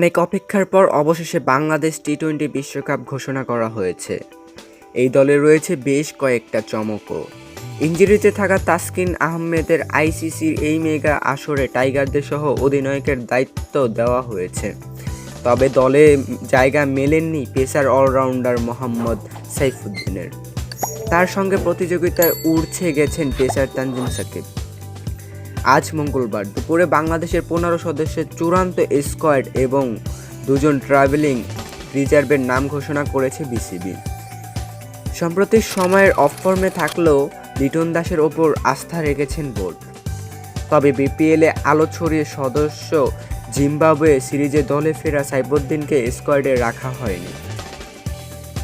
অনেক অপেক্ষার পর অবশেষে বাংলাদেশ টি টোয়েন্টি বিশ্বকাপ ঘোষণা করা হয়েছে। এই দলে রয়েছে বেশ কয়েকটা চমকও। ইঞ্জুরিতে থাকা তাসকিন আহমেদের আইসিসির এই মেগা আসরে টাইগারদের সহ অধিনায়কের দায়িত্ব দেওয়া হয়েছে। তবে দলে জায়গা মেলেননি পেসার অলরাউন্ডার মোহাম্মদ সাইফুদ্দিনের। তার সঙ্গে প্রতিযোগিতায় উড়ছে গেছেন পেসার তানজিম সাকিব। আজ মঙ্গলবার দুপুরে বাংলাদেশের পনেরো সদস্যের চূড়ান্ত স্কোয়াড এবং দুজন ট্রাভেলিং রিজার্ভের নাম ঘোষণা করেছে বিসিবি। সম্প্রতি সময়ের অফ ফর্মে থাকলেও লিটন দাসের ওপর আস্থা রেখেছেন বোর্ড। তবে বিপিএলে আলো ছড়িয়ে সদস্য জিম্বাবুয়ে সিরিজে দলে ফেরা সাইবুদ্দিনকে স্কোয়াডে রাখা হয়নি।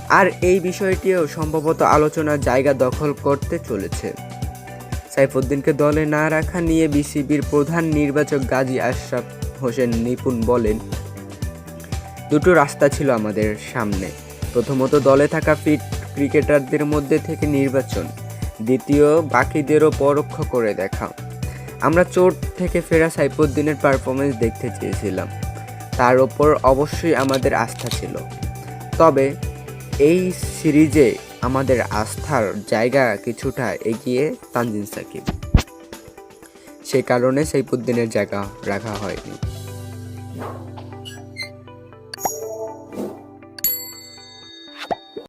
আর এই বিষয়টিও সম্ভবত আলোচনার জায়গা দখল করতে চলেছে। সাইফুদ্দিনকে দলে না রাখা নিয়ে বিসিবির প্রধান নির্বাচক গাজী আশরাফ হোসেন নিপুণ বলেন, দুটো রাস্তা ছিল আমাদের সামনে। প্রথমত, দলে থাকা ফিট ক্রিকেটারদের মধ্যে থেকে নির্বাচন, দ্বিতীয়, বাকিদেরও পরোক্ষ করে দেখা। আমরা চোট থেকে ফেরা সাইফুদ্দিনের পারফরমেন্স দেখতে চেয়েছিলাম। তার ওপর অবশ্যই আমাদের আস্থা ছিল। তবে, এই সিরিজে আমাদের আস্থার জায়গা কিছুটা এগিয়ে তানজিন সাকিব। সে কারণে সেই জায়গা রাখা হয়নি।